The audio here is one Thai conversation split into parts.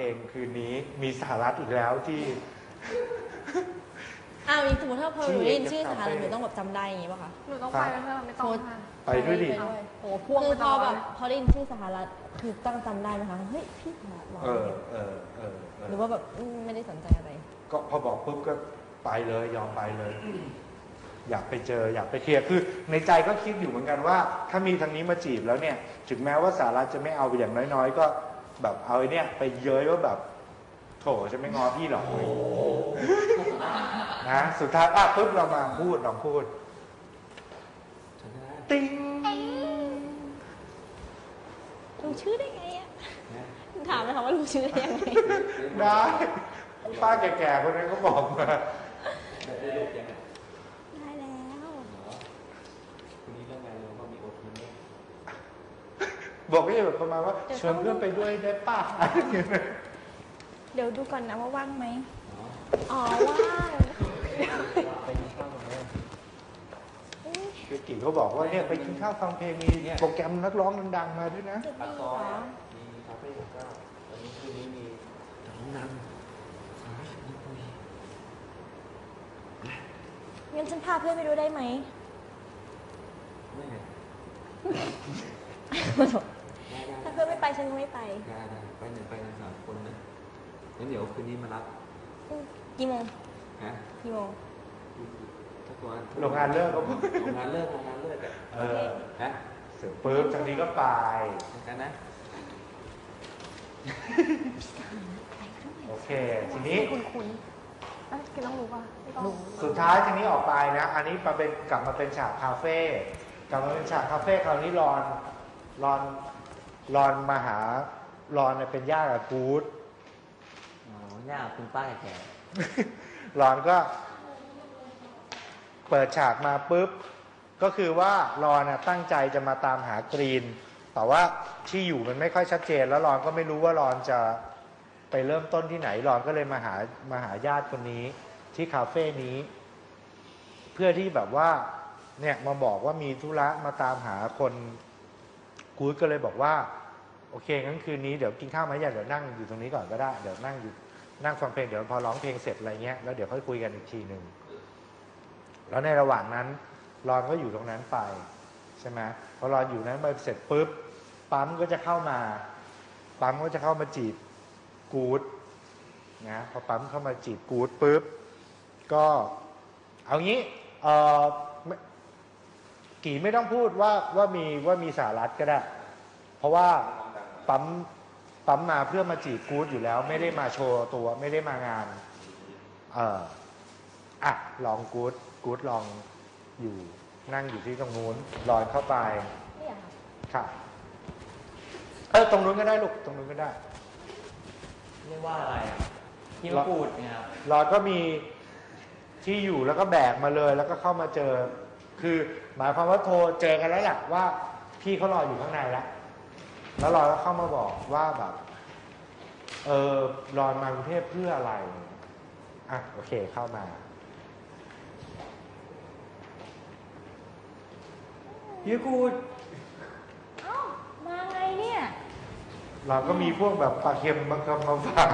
เองคืนนี้มีสหรัฐอีกแล้วที่ อ้าวนี่สมมติถ้าพอหนูได้ยินชื่อที่สถานหนูต้องแบบจำได้อย่างงี้ป่ะคะ หนูต้องไปไหมเพื่อนไม่ต้องค่ะ ไปด้วยดิไปด้วยโอ้พ่วงคือไปพตอลอดแบเลบยพอได้ยินชื่อสหรัฐคือต้องจำได้ไหมคะ เฮ้ยพี่สหรัฐหรอเออเออเออเอหรืออว่าแบบอืมไม่ได้สนใจอะไร ก็พอบอกปุ๊บก็ไปเลยยอมไปเลย อยากไปเจออยากไปเคลียร์คือ ในใจก็คิดอยู่เหมือนกันว่า ถ้ามีทางนี้มาจีบแล้วเนี่ย ถึงแม้ว่าสารัฐจะไม่เอาอย่างน้อยๆ ก็ แบบเอาไอ้เนี่ยไปเย้ยว่าแบบ โถจะไม่งอพี่หรอกนะสุดท้ายอะปุ๊บเรามาพูดลองพูด ติ้งรู้ชื่อได้ไงอะถามนะคะว่ารู้ชื่อได้ยังไงได้ป้าแก่ๆคนนั้นก็บอกมา ได้ลูกยังไง ได้แล้ว คุณนี้เรื่องงานเราก็มีโอทีเนี่ย บอกก็จะแบบประมาณว่าชวนเพื่อนไปด้วยได้ป้าอะไรอย่างเงี้ยเดี๋ยวดูก่อนนะว่าว่างไหมเนาะอ๋อว่างไปกินข้าวกันเลยคือกิ่งเขาบอกว่าเนี่ยไปกินข้าวฟังเพลงมีเนี่ยโปรแกรมนักร้องดังๆมาด้วยนะจะปากดีซอยเหรอมีคาเฟ่หกเก้าวันนี้คืนนี้มีน้องนันสาวนี่ปุยงั้นฉันพาเพื่อนไปดูได้ไหมไม่ ฉันก็ไม่ไป ได้ได้ไปหนึ่งไปกันสามคนนะงั้นเดี๋ยวคืนนี้มารับกี่โมงฮะกี่โมงถ้าตัวโรงงานเลิกก็โรงงานเลิกโรงงานเลิกอะเออฮะเสร็จปุ๊บทางนี้ก็ไปเหมือนกันนะ โอเค ทีนี้ คุณคุณเอ้ยกินต้องรู้ป่ะไม่ต้องสุดท้ายทีนี้ออกไปนะ อันนี้มาเป็นกลับมาเป็นฉากคาเฟ่กลับมาเป็นฉากคาเฟ่คราวนี้รอนรอน รอนมาหารอนเนี่ยเป็นญาติกับกู๊ดอ๋อย่าคุณป้าแก่รอนก็ เปิดฉากมาปุ๊บ ก็คือว่ารอนน่ะตั้งใจจะมาตามหากรีน แต่ว่าที่อยู่มันไม่ค่อยชัดเจน แล้วรอนก็ไม่รู้ว่ารอนจะไปเริ่มต้นที่ไหนรอนก็เลยมาหามาหาญาติคนนี้ ที่คาเฟ่นี้ เพื่อที่แบบว่าเนี่ยมาบอกว่ามีธุระมาตามหาคนกู๊ดก็เลยบอกว่า โอเคงั้นคืนนี้เดี๋ยวกินข้าวไหมอย่าเดี๋ยวนั่งอยู่ตรงนี้ก่อนก็ได้ เดี๋ยวนั่งอยู่นั่งฟังเพลงเดี๋ยวพอร้องเพลงเสร็จอะไรเงี้ยแล้วเดี๋ยวค่อยคุยกันอีกทีหนึ่งแล้วในระหว่างนั้นรอนก็อยู่ตรงนั้นไปใช่ไหมพอรอนอยู่นั้นไปเสร็จปุ๊บปั๊มก็จะเข้ามา ปั๊มก็จะเข้ามาจีบกู๊ดนะพอปั๊มเข้ามาจีบกู๊ดปุ๊บก็เอางี้เออกี่ไม่ต้องพูดว่าว่ามีว่ามีสารัฐก็ได้ เพราะว่า ปั๊มปั๊มมาเพื่อมาจีบกู๊ดอยู่แล้ว ไม่ได้มาโชว์ตัวไม่ได้มางาน เอออะลองกู๊ดกู๊ดลองอยู่นั่งอยู่ที่ตรงนู้นลอยเข้าไปไม่อยากค่ะค่ะเออตรงนู้นก็ได้ลูกตรงนู้นก็ได้เรียกว่าอะไรอะที่พูดเนี่ยครับลอยก็มีที่อยู่แล้วก็แบกมาเลยแล้วก็เข้ามาเจอ คือหมายความว่าโทรเจอกันแล้วแหละว่าพี่เขารออยู่ข้างในแล้ว แล้วรอยก็เข้ามาบอกว่าแบบ เออรอนมากรุงเทพเพื่ออะไร อะ โอเคเข้ามาพี่กูดเอ้ามาไงเนี่ย เราก็มีพวกแบบปลาเค็มมาคำมาฝาก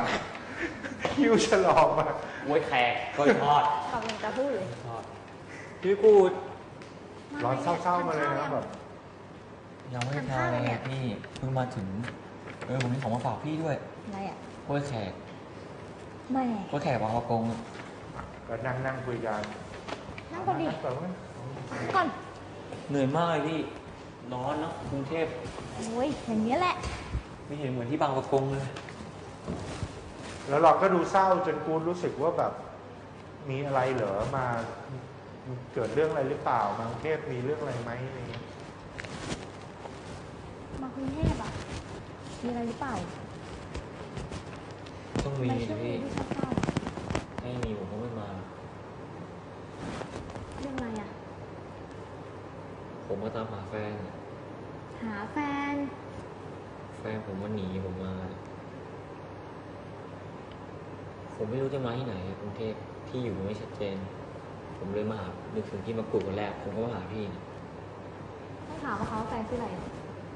คิวฉลองมาโวยแขกกล้วยทอดตอบอย่างจะพูดเลยทอดพี่กูดร้อนเศร้าๆมาเลยนะแบบ ยังไม่ทานเลยอะพี่เพิ่งมาถึง เออผมมีของมาฝากพี่ด้วยอะไรอะกล้วยแขกแม่กล้วยแขกบางประกงอะก็นั่งนั่งคุยกันนั่งก่อนดินั่งก่อนว่านั่งก่อนเหนื่อยมากเลยพี่ ร้อนเนอะกรุงเทพโอ้ยอย่างนี้ยแหละ ไม่เห็นเหมือนที่บางประกงเลย แล้วเราก็ดูเศร้าจนกูรู้สึกว่าแบบ มีอะไรเหรอมา เกิดเรื่องอะไรหรือเปล่ามากรุงเทพมีเรื่องอะไรไหมอะไรเงี้ยมากรุงเทพอะ มีอะไรหรือเปล่าต้องทำมีไมดิช่วงนี้พี่ดูเศร้าไม่มีผมก็ไม่มาๆเรื่องอะไรอะ ผมมาตามหาแฟน หาแฟน แฟนผมมันหนีผมมา ผมไม่รู้จะมาที่ไหนอะกรุงเทพที่อยู่ไม่ชัดเจน ผมเลยมาหานึกถึงที่มากุดวันแรก ผมก็มาหาพี่เนี่ยต้องถามว่าเขาว่าแฟนชื่ออะไร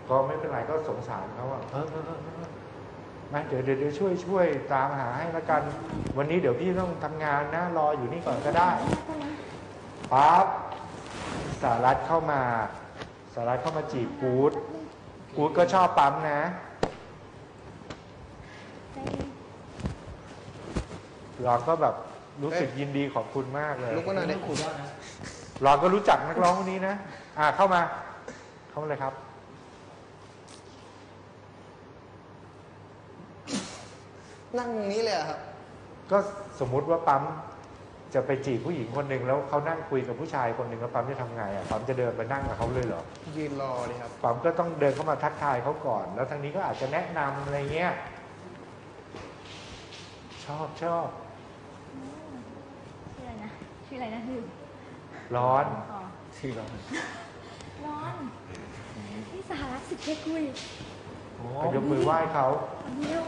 ก็ไม่เป็นไรก็สงสารเขาอะเออเออเออเออมาเดี๋ยวเดี๋ยวเดี๋ยวช่วยช่วยตามหาให้ละกัน วันนี้เดี๋ยวพี่ต้องทำงานนะรออยู่นี่ก่อนก็ได้ปั๊บสารัตเข้ามา สารัตเข้ามาจีบกู๊ดกู๊ดก็ชอบปั๊มนะรอนก็แบบรู้สึกยินดีขอบคุณมากเลยลุกมาหน่อยดิขูดยอดนะรอนก็รู้จักนักร้องคนนี้นะ อ่าเข้ามา เข้ามาเลยครับ นั่งตรงนี้เลยเหรอครับ ก็สมมุติว่าปั๊มจะไปจีบผู้หญิงคนหนึ่งแล้วเขานั่งคุยกับผู้ชายคนหนึ่งแล้วปั๊มจะทำไงอะปั๊มจะเดินไปนั่งกับเขาเลยเหรอ ยืนรอดิครับ ปั๊มก็ต้องเดินเข้ามาทักทายเขาก่อน แล้วทางนี้ก็อาจจะแนะนำอะไรเงี้ย ชอบชอบ ชื่ออะไรนะ ชื่ออะไรนะลืมร้อน อ๋อชื่อร้อนร้อนนี่สหรัฐสิทธิ์เพชรคุยไปยกมือไหว้เขาอันนี้เร็ว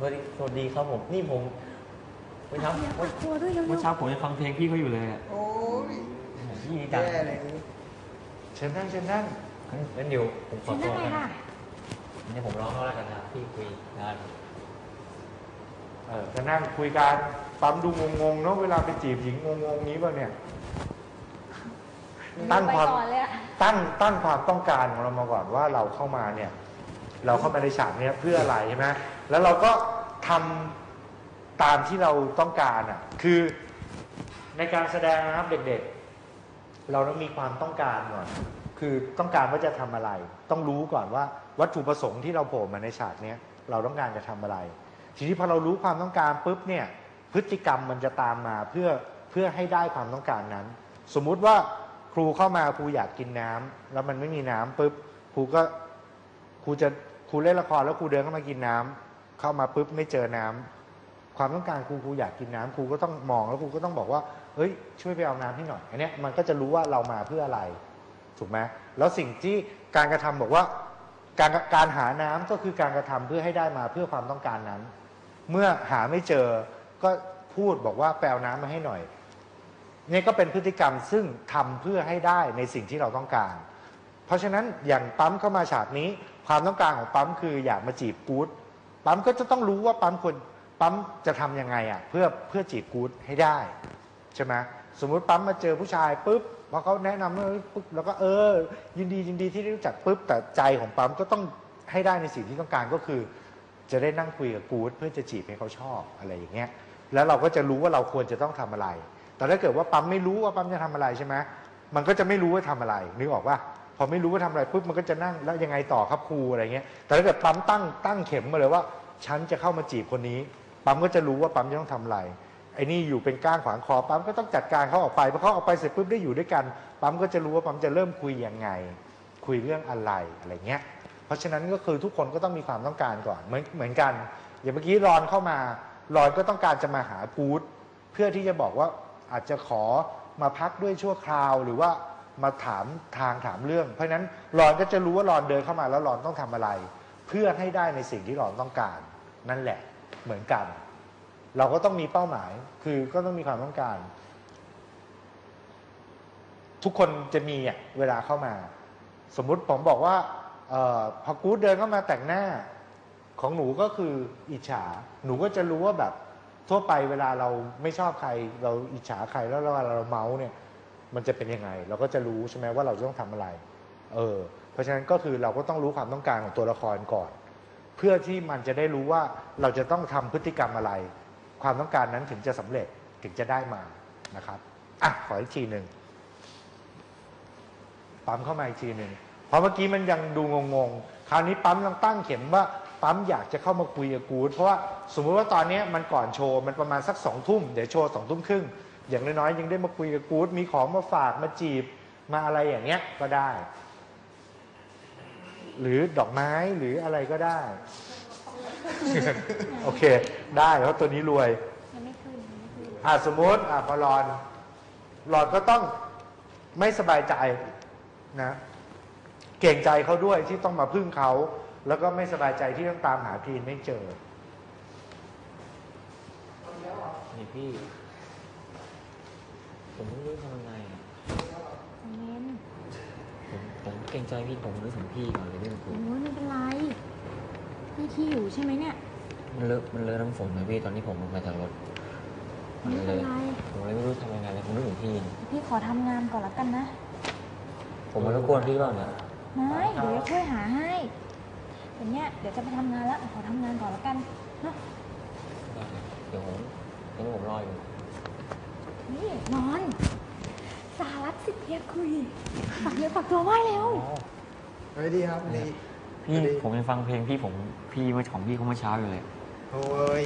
สวัสดีสวัสดีครับผม นี่ผมเมื่อเช้าเดี๋ยวเมื่ปักตัวด้วยเร็วอเช้าผมยังฟังเพลงพี่เขาอยู่เลยอะโอ้ยพี่นี่จังแย่เลยเชิญนั่งเชิญนั่งงั้นเดี๋ยวผมๆขอฉันตัได้วไงกันล่ะนี่ผมร้องเขาแล้วกันนะพี่คุยงานเออจะนั่งคุยกันปั๊มดูงงๆเนาะเวลาไปจีบหญิงงงๆนี้ป่ะเนี่ยตั้งไปความก่อนเลยอะตั้งตั้งความต้องการของเรามาก่อนว่าเราเข้ามาเนี่ย เราเข้ามาในฉากเนี้ยเพื่ออะไรใช่ไหม แล้วเราก็ทำตามที่เราต้องการอะคือในการแสดงนะครับเด็กๆ เราต้องมีความต้องการก่อน คือต้องการว่าจะทำอะไร ต้องรู้ก่อนว่าวัตถุประสงค์ที่เราโผล่มาในฉากนี้เราต้องการจะทำอะไร ทีนี้พอเรารู้ความต้องการปุ๊บเนี่ยพฤติกรรมมันจะตามมาเพื่อเพื่อให้ได้ความต้องการนั้น สมมุติว่าครูเข้ามาครูอยากกินน้ำแล้วมันไม่มีน้ำปุ๊บครูก็ครูจะครูเล่นละครแล้วครูเดินเข้ามากินน้ำ เข้ามาปุ๊บไม่เจอน้ำความต้องการครูครูอยากกินน้ำครูก็ต้องมองแล้วครูก็ต้องบอกว่าเฮ้ย ช่วยไปเอาน้ำให้หน่อยอันนี้มันก็จะรู้ว่าเรามาเพื่ออะไรถูกไหมแล้วสิ่งที่การกระทำบอกว่าการการหาน้ำก็คือการกระทำเพื่อให้ได้มาเพื่อความต้องการนั้น เมื่อหาไม่เจอก็พูดบอกว่าแปลน้ำมาให้หน่อยนี่ก็เป็นพฤติกรรมซึ่งทำเพื่อให้ได้ในสิ่งที่เราต้องการ เพราะฉะนั้นอย่างปั๊มเข้ามาฉากนี้ ความต้องการของปั๊มคืออยากมาจีบกู๊ด ปั๊มก็จะต้องรู้ว่าปั๊มควรปั๊มจะทำยังไงอะเพื่อเพื่อจีบกู๊ดให้ได้ใช่ไหมสมมุติปั๊มมาเจอผู้ชายปุ๊บพอเขาแนะนำว่าปุ๊บแล้วก็เออ ยินดียินดีที่ได้รู้จักปุ๊บแต่ใจของปั๊มก็ต้องให้ได้ในสิ่งที่ต้องการก็คือ จะได้นั่งคุยกับกู๊ดเพื่อจะจีบให้เขาชอบอะไรอย่างเงี้ยแล้วเราก็จะรู้ว่าเราควรจะต้องทำอะไร แต่ถ้าเกิดว่าปั๊มไม่รู้ว่าปั๊มจะทำอะไรใช่ไหมมันก็จะไม่รู้ว่าทำอะไรนึกออกว่า พอไม่รู้ว่าทำอะไรปุ๊บมันก็จะนั่งแล้วยังไงต่อครับครูอะไรเงี้ยแต่ถ้าเกิดปั๊มตั้งตั้งเข็มมาเลยว่า ฉันจะเข้ามาจีบคนนี้ ปั๊มก็จะรู้ว่าปั๊มจะต้องทำอะไรไอ้นี่อยู่เป็นก้างขวางคอปั๊มก็ต้องจัดการเขาออกไปพอเขาออกไปเสร็จปุ๊บได้อยู่ด้วยกัน ปั๊มก็จะรู้ว่าปั๊มจะเริ่มคุยยังไง คุยเรื่องอะไรอะไรเงี้ย เพราะฉะนั้นก็คือทุกคนก็ต้องมีความต้องการก่อนเหมือนเหมือนกัน อย่างเมื่อกี้รอนเข้ามารอนก็ต้องการจะมาหากู๊ดเพื่อที่จะบอกว่าอาจจะขอมาพักด้วยชั่วคราวหรือว่า มาถามทางถามเรื่อง เพราะฉะนั้นรอนก็จะรู้ว่ารอนเดินเข้ามาแล้วรอนต้องทำอะไร เพื่อให้ได้ในสิ่งที่รอนต้องการ นั่นแหละเหมือนกัน เราก็ต้องมีเป้าหมาย คือก็ต้องมีความต้องการ ทุกคนจะมีอะเวลาเข้ามา สมมุติผมบอกว่าออพอกู๊ดเดินเข้ามาแต่งหน้าของหนูก็คืออิจฉา หนูก็จะรู้ว่าแบบทั่วไปเวลาเราไม่ชอบใคร เราอิจฉาใครแล้วเวลาเราเมาส์เนี่ย มันจะเป็นยังไง เราก็จะรู้ใช่ไหมว่าเราจะต้องทำอะไร เออ เพราะฉะนั้นก็คือเราก็ต้องรู้ความต้องการของตัวละครก่อน เพื่อที่มันจะได้รู้ว่าเราจะต้องทำพฤติกรรมอะไร ความต้องการนั้นถึงจะสำเร็จถึงจะได้มานะครับอะขออีกทีหนึ่งปั๊มเข้ามาอีกทีหนึ่งเพราะเมื่อกี้มันยังดูงงๆ คราวนี้ปั๊มลองตั้งเข็มว่าปั๊มอยากจะเข้ามาคุยกับกูดเพราะว่าสมมติว่าตอนนี้มันก่อนโชว์มันประมาณสักสองทุ่มเดี๋ยวโชว์สองทุ่มครึ่ง อย่างน้อยๆยังได้มาคุยกับกู๊ดมีของมาฝากมาจีบมาอะไรอย่างเงี้ยก็ได้ หรือดอกไม้หรืออะไรก็ได้ โอเค ได้เพราะตัวนี้รวยยังไม่ขึ้นอ่าสมมติอ่าพอรอนรอนก็ต้องไม่สบายใจนะ เก่งใจเขาด้วยที่ต้องมาพึ่งเขาแล้วก็ไม่สบายใจที่ต้องตามหาพีนไม่เจอนี่พี่ ผมไม่รู้ทำยังไงอะเย็นผมผมเกรงใจพี่ผมนึกถึงพี่ก่อนเลยเรื่องคุโอ้ยยไม่เป็นไรพี่ที่อยู่ใช่ไหมเนี่ย มันเลอะมันเลอะน้ำฝนนะพี่ตอนที่ผมลงมาจากรถมันไม่เลเป็นยไร ผมเลยไม่รู้ทำยังไงเลยผมนึกถึงพี่พี่ขอทำงานก่อนละกันนะ ผมมารบกวนพี่เปล่าเนี่ยไม่ เดี๋ยวจะช่วยหาให้เดี๋ยวเนี้ยเดี๋ยวจะไปทำงานแล้วขอทำงานก่อนละกันเนาะได้ครับเดี๋ยวผมเดี๋ยวผมรออยู่ นี่นอน สารัตสิทธิ์เพียคุยฝักเนื้อฝักตัวไหวแล้ว เฮ้ยดีครับดีพี่ผมยังฟังเพลงพี่ผมพี่เมื่อของพี่เขาเมื่อเช้าอยู่เลย โอ้ย